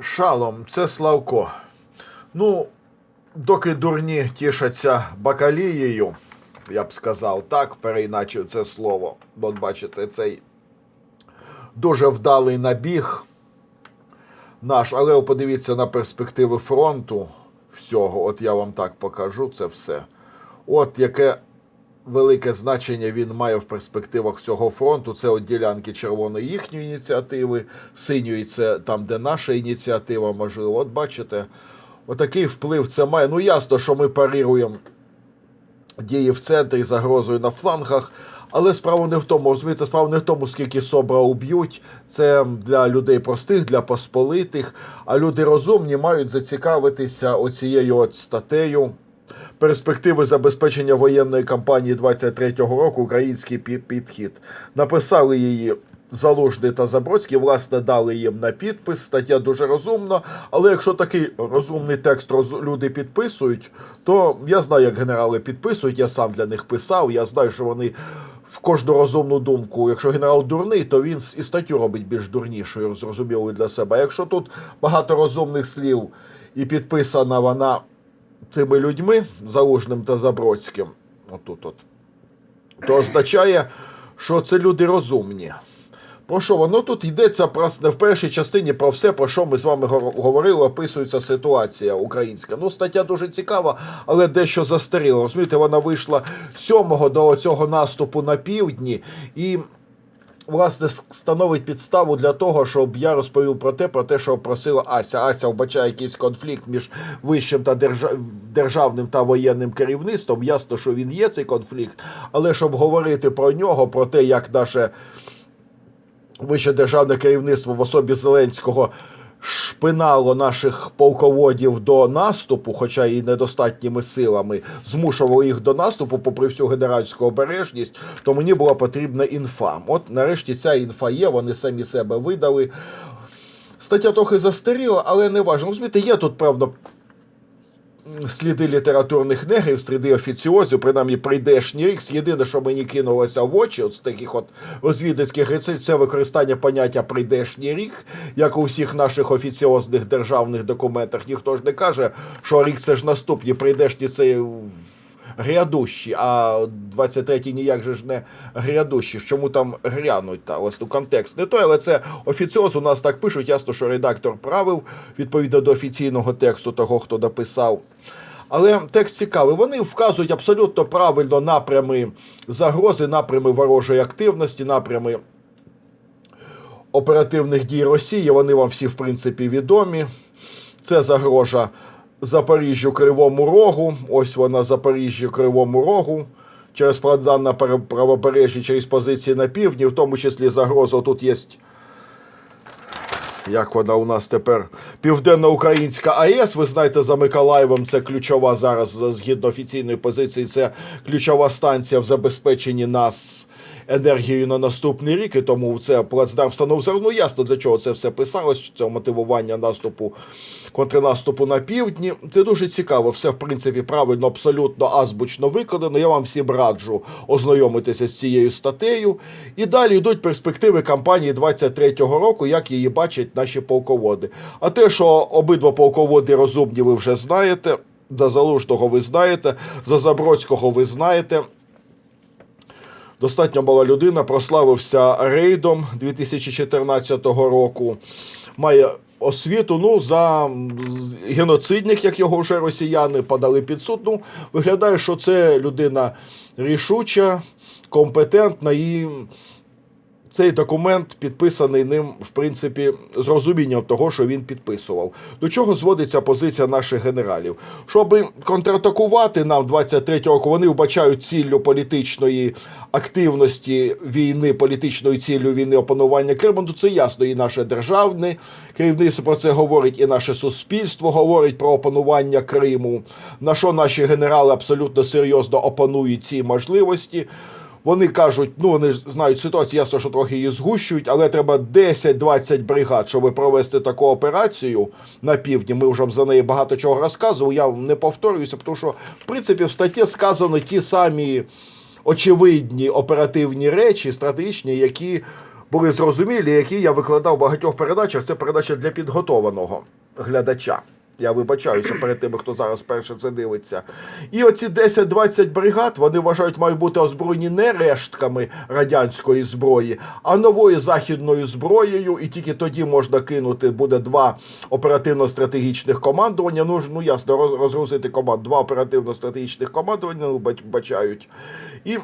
Шалом, це Славко. Ну, доки дурні тішаться бакалією, я б сказав, так, переіначив це слово. От бачите, цей дуже вдалий набіг наш, але подивіться на перспективи фронту всього. От я вам так покажу це все. От яке велике значення він має в перспективах всього фронту. Це от ділянки червоної їхньої ініціативи, синьої це там, де наша ініціатива, можливо. От бачите, отакий вплив це має. Ну, ясно, що ми парируємо дії в центрі, загрозою на флангах. Але справа не в тому, розумієте, справа не в тому, скільки собра уб'ють. Це для людей простих, для посполитих. А люди розумні мають зацікавитися оцією от статтею. Перспективи забезпечення воєнної кампанії 23-го року український підхід. Написали її Залужний та Забродський, власне, дали їм на підпис. Стаття дуже розумна. Але якщо такий розумний текст люди підписують, то я знаю, як генерали підписують. Я сам для них писав. Я знаю, що вони в кожну розумну думку. Якщо генерал дурний, то він і статтю робить більш дурнішою, зрозумілою для себе. Якщо тут багато розумних слів і підписана вона цими людьми, Залужним та Забродським, отут от, то означає, що це люди розумні. Про що воно тут йдеться про в першій частині про все, про що ми з вами говорили, описується ситуація українська. Ну, стаття дуже цікава, але дещо застаріла. Розумієте, вона вийшла 7-го до цього наступу на півдні і. Власне, становить підставу для того, щоб я розповів про те, про те, що просила Ася. Ася вбачає якийсь конфлікт між вищим та державним та воєнним керівництвом. Ясно, що він є цей конфлікт, але щоб говорити про нього, про те, як наше вище державне керівництво в особі Зеленського шпинало наших полководів до наступу, хоча і недостатніми силами, змушувало їх до наступу, попри всю генеральську обережність, то мені була потрібна інфа. От нарешті ця інфа є, вони самі себе видали. Стаття трохи застаріла, але не важливо. Розумієте, є тут, певно, сліди літературних негрів, сліди офіціозів, принаймні прийдешній рік. Єдине, що мені кинулося в очі, от з таких от розвідницьких рецепт це використання поняття прийдешній рік, як у всіх наших офіціозних державних документах. Ніхто ж не каже, що рік це ж наступні, прийдешні це грядущі, а 23-й ніяк же ж не грядущі. Чому там грянуть? Та ось ну, контекст не той, але це офіціоз. У нас так пишуть. Ясно, що редактор правив відповідно до офіційного тексту того, хто написав. Але текст цікавий. Вони вказують абсолютно правильно напрями загрози, напрями ворожої активності, напрями оперативних дій Росії. Вони вам всі, в принципі, відомі. Це загрожа Запоріжжю Кривому Рогу. Ось вона Запоріжжю Кривому Рогу. Через плацдарм на правобережжі, через позиції на півдні, в тому числі загроза. Тут є. Як вона у нас тепер Південноукраїнська АЕС, ви знаєте, за Миколаєвом це ключова зараз, згідно офіційної позиції, це ключова станція в забезпеченні нас енергією на наступний рік. І тому це плацдарм становив. Ну ясно для чого це все писалось. Це мотивування наступу, контрнаступу на півдні. Це дуже цікаво. Все в принципі правильно, абсолютно азбучно викладено. Я вам всім раджу ознайомитися з цією статтею. І далі йдуть перспективи кампанії 23-го року, як її бачать наші полководи. А те, що обидва полководи розумні, ви вже знаєте. За Залужного ви знаєте, за Забродського ви знаєте. Достатньо мала людина, прославився рейдом 2014 року. Має освіту ну, за геноцидник, як його вже росіяни подали під суд. Ну, виглядає, що це людина рішуча, компетентна і цей документ підписаний ним, в принципі, з розумінням того, що він підписував. До чого зводиться позиція наших генералів? Щоб контратакувати нам 23 року, вони вбачають ціллю політичної активності війни, політичною ціллю війни опанування Криму. Ну, це ясно, і наше державне керівництво про це говорить, і наше суспільство говорить про опанування Криму. На що наші генерали абсолютно серйозно опанують ці можливості. Вони кажуть, ну вони ж знають ситуацію, ясно, що трохи її згущують, але треба 10-20 бригад, щоб провести таку операцію на півдні. Ми вже за неї багато чого розказували. Я не повторююся, тому що в принципі в статті сказано ті самі очевидні оперативні речі, стратегічні, які були зрозумілі, які я викладав в багатьох передачах. Це передача для підготованого глядача. Я вибачаюся перед тими, хто зараз перше це дивиться. І оці 10-20 бригад вони вважають, мають бути озброєні не рештками радянської зброї, а новою західною зброєю. І тільки тоді можна кинути буде два оперативно-стратегічних командування. Ну ну ясно, розгрузити команд, два оперативно-стратегічних командування ну, бачають. І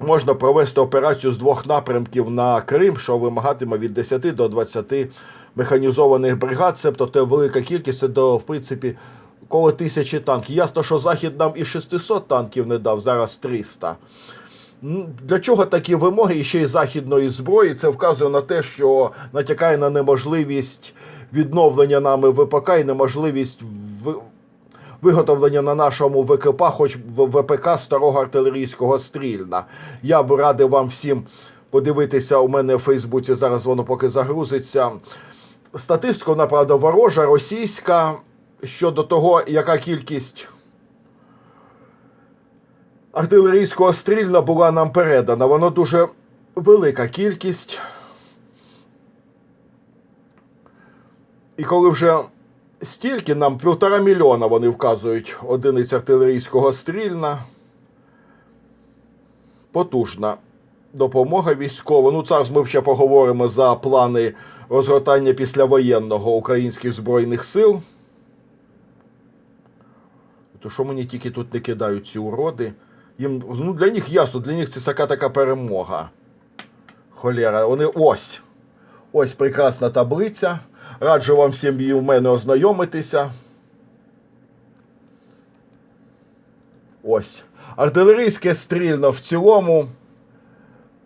можна провести операцію з двох напрямків на Крим, що вимагатиме від 10 до 20 механізованих бригад, себто це велика кількість, це до, в принципі, коло тисячі танків. Ясно, що Захід нам і 600 танків не дав, зараз 300. Ну, Для чого такі вимоги і ще й західної зброї? Це вказує на те, що натякає на неможливість відновлення нами ВПК і неможливість виготовлення на нашому ВКП, хоч ВПК старого артилерійського стрільна. Я б радив вам всім подивитися у мене в Фейсбуці. Зараз воно поки загрузиться. Статистика, вона, правда, ворожа, російська щодо того, яка кількість артилерійського стрільна була нам передана. Воно дуже велика кількість. І коли вже стільки нам півтора мільйона вони вказують одиниць артилерійського стрільна. Потужна допомога військова. Ну, зараз ми ще поговоримо за плани розгортання післявоєнного українських збройних сил. То що мені тільки тут не кидають ці уроди? Їм, ну, для них ясно, для них це така така перемога. Холєра, вони ось. Ось прекрасна таблиця. Раджу вам всім її в мене ознайомитися. Ось. Артилерійське стрільно в цілому.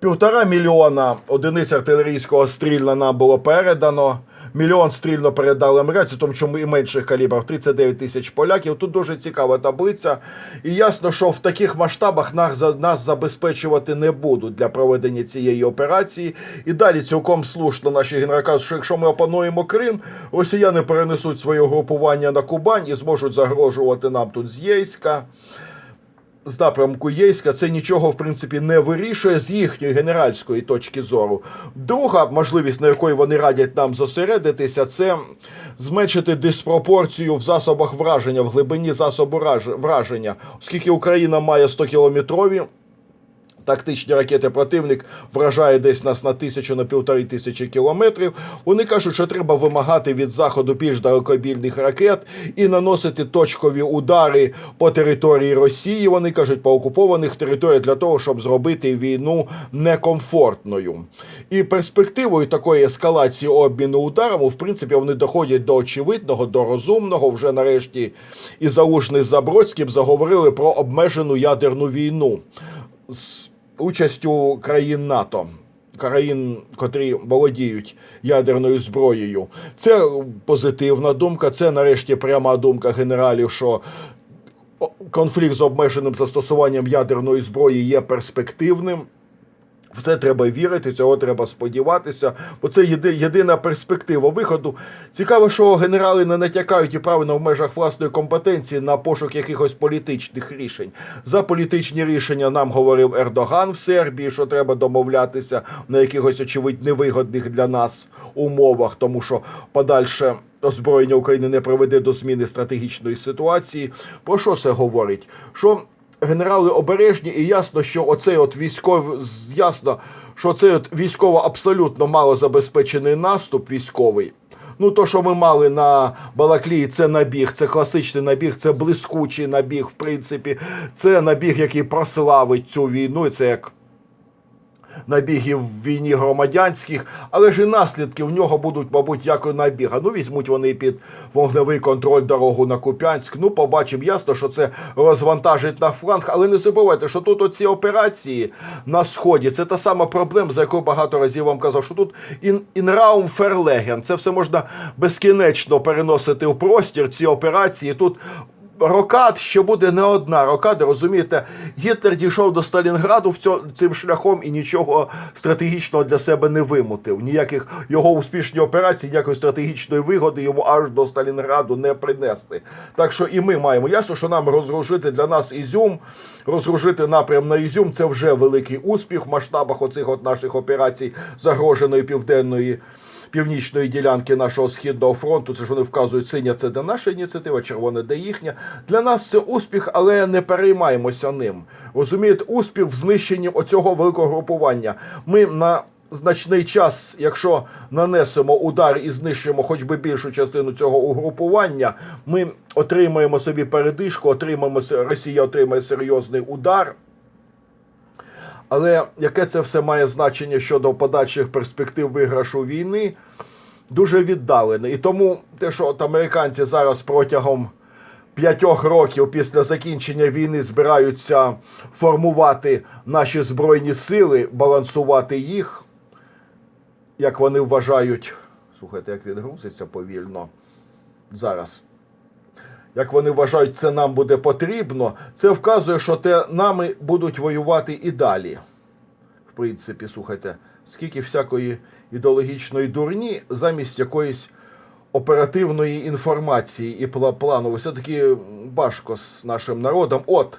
Півтора мільйона одиниць артилерійського стрільна нам було передано. Мільйон стрільно передали американці, тому що ми і менших калібрах 39 тисяч поляків. Тут дуже цікава таблиця. І ясно, що в таких масштабах нас, нас забезпечувати не будуть для проведення цієї операції. І далі цілком слушно наші генерали що якщо ми опануємо Крим, росіяни перенесуть своє групування на Кубань і зможуть загрожувати нам тут з Єйська з напрямку Єйська це нічого в принципі не вирішує з їхньої генеральської точки зору. Друга можливість, на якої вони радять нам зосередитися, це зменшити диспропорцію в засобах враження, в глибині засобу враження, оскільки Україна має 100 кілометрові. Тактичні ракети противник вражає десь нас на тисячу на півтори тисячі кілометрів. Вони кажуть, що треба вимагати від заходу більш далекобільних ракет і наносити точкові удари по території Росії. Вони кажуть, по окупованих територіях для того, щоб зробити війну некомфортною. І перспективою такої ескалації обміну ударами, в принципі, вони доходять до очевидного, до розумного. Вже нарешті і Залужний Забродським заговорили про обмежену ядерну війну участю країн НАТО. Країн, котрі володіють ядерною зброєю, це позитивна думка. Це нарешті пряма думка генералів, що конфлікт з обмеженим застосуванням ядерної зброї є перспективним. В це треба вірити, цього треба сподіватися, бо це єди, єдина перспектива виходу. Цікаво, що генерали не натякають і правильно в межах власної компетенції на пошук якихось політичних рішень. За політичні рішення нам говорив Ердоган в Сербії, що треба домовлятися на якихось очевидь невигодних для нас умовах, тому що подальше озброєння України не приведе до зміни стратегічної ситуації. Про що це говорить? Що генерали обережні, і ясно, що оцей от військовий ясно, що цей от військово абсолютно мало забезпечений наступ військовий. Ну, то, що ми мали на Балаклії, це набіг, це класичний набіг, це блискучий набіг, в принципі, це набіг, який прославить цю війну. і Це як набігів в війні громадянських, але ж і наслідки в нього будуть, мабуть, як і набіга. Ну, візьмуть вони під вогневий контроль дорогу на Куп'янськ. Ну, побачимо ясно, що це розвантажить на фланг. Але не забувайте, що тут оці операції на сході це та сама проблема, за яку багато разів вам казав, що тут ін, інраум ферлеген. Це все можна безкінечно переносити в простір. Ці операції тут рокад, що буде не одна рокада. Розумієте, Гітлер дійшов до Сталінграду в цьо- цим шляхом і нічого стратегічного для себе не вимутив. Ніяких його успішні операції, ніякої стратегічної вигоди йому аж до Сталінграду не принести. Так що і ми маємо ясно, що нам розгружити для нас Ізюм, розгружити напрям на Ізюм це вже великий успіх в масштабах оцих от наших операцій загроженої південної північної ділянки нашого східного фронту. Це ж вони вказують, синя це де наша ініціатива, червона де їхня. Для нас це успіх, але не переймаємося ним. Розумієте, успіх в знищенні оцього великого групування. Ми на значний час, якщо нанесемо удар і знищимо хоч би більшу частину цього угрупування, ми отримаємо собі передишку, отримаємо Росія отримає серйозний удар. Але яке це все має значення щодо подальших перспектив виграшу війни, дуже віддалене. І тому те, що от американці зараз протягом п'ятьох років після закінчення війни збираються формувати наші збройні сили, балансувати їх, як вони вважають. Слухайте, як він грузиться повільно зараз як вони вважають, це нам буде потрібно, це вказує, що те нами будуть воювати і далі. В принципі, слухайте, скільки всякої ідеологічної дурні замість якоїсь оперативної інформації і пла- планової. Все-таки важко з нашим народом. От,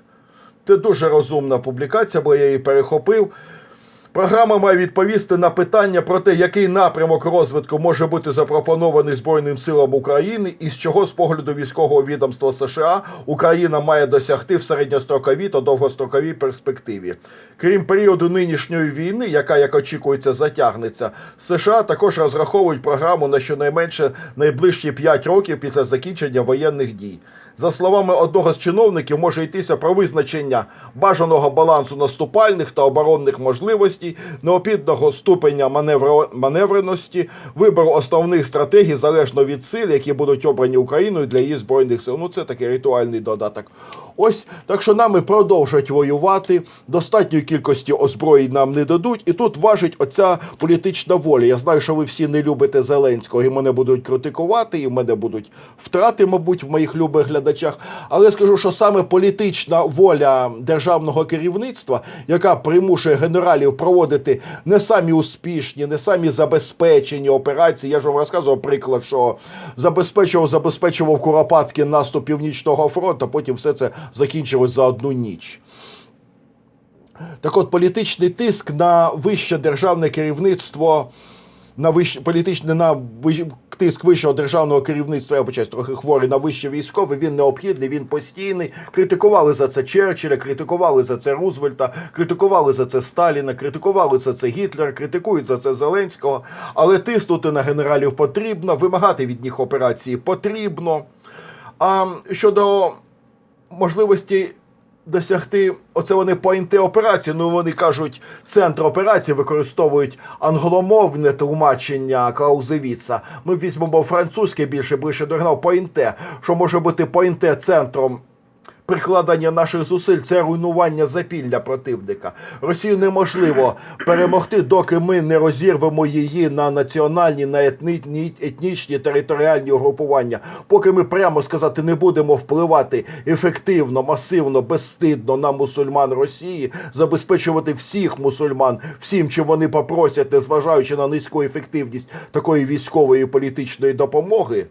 це дуже розумна публікація, бо я її перехопив. Програма має відповісти на питання про те, який напрямок розвитку може бути запропонований Збройним силам України і з чого з погляду військового відомства США Україна має досягти в середньостроковій та довгостроковій перспективі. Крім періоду нинішньої війни, яка, як очікується, затягнеться, США також розраховують програму на щонайменше найближчі 5 років після закінчення воєнних дій. За словами одного з чиновників, може йтися про визначення бажаного балансу наступальних та оборонних можливостей, необхідного ступеня маневреності, вибору основних стратегій залежно від сил, які будуть обрані Україною для її збройних сил. Ну це такий ритуальний додаток. Ось так що нами продовжать воювати. Достатньої кількості озброєнь нам не дадуть, і тут важить оця політична воля. Я знаю, що ви всі не любите Зеленського, і мене будуть критикувати, і в мене будуть втрати, мабуть, в моїх любих глядачах. Але скажу, що саме політична воля державного керівництва, яка примушує генералів проводити не самі успішні, не самі забезпечені операції. Я ж вам розказував приклад, що забезпечував, забезпечував Куропатки наступ Північного фронту, потім все це закінчилось за одну ніч. Так от, політичний тиск на вище державне керівництво, на вище політичний на вищ- тиск вищого державного керівництва, я почаюсь трохи хворий на вище військове, він необхідний, він постійний. Критикували за це Черчилля, критикували за це Рузвельта, критикували за це Сталіна, критикували за це Гітлера, критикують за це Зеленського. Але тиснути на генералів потрібно, вимагати від них операції потрібно. А щодо можливості досягти, оце вони поінти операції. Ну вони кажуть, центр операції використовують англомовне тлумачення Клаузевіца. Ми візьмемо французьке більше ближче до оригіналу, поінте, що може бути поінте центром. Прикладання наших зусиль це руйнування запілля противника. Росію неможливо перемогти, доки ми не розірвемо її на національні, на етні, етнічні територіальні угрупування. Поки ми прямо сказати не будемо впливати ефективно, масивно, безстидно на мусульман Росії, забезпечувати всіх мусульман всім, чим вони попросять, незважаючи на низьку ефективність такої військової і політичної допомоги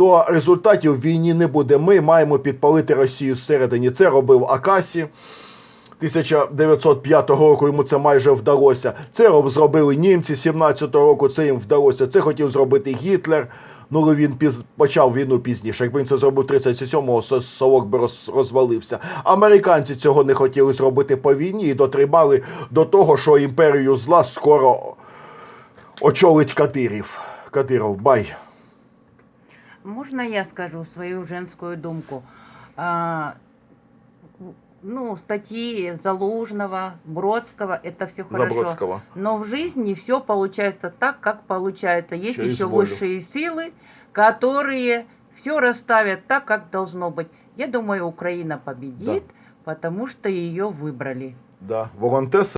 то результатів в війні не буде. Ми маємо підпалити Росію зсередині. Це робив Акасі. 1905 року йому це майже вдалося. Це зробили німці 17-го року. Це їм вдалося. Це хотів зробити Гітлер. Ну, він піз... почав війну пізніше. Якби він це зробив 37-го, со- совок би роз... розвалився. Американці цього не хотіли зробити по війні і дотримали до того, що імперію зла скоро очолить Кадирів. Кадиров, бай. Можно я скажу свою женскую думку? А, ну, статьи Залужного, Бродского, это все хорошо. Забродського. Но в жизни все получается так, как получается. Есть Через еще волю. высшие силы, которые все расставят так, как должно быть. Я думаю, Украина победит, потому что ее выбрали. Да. Волонтес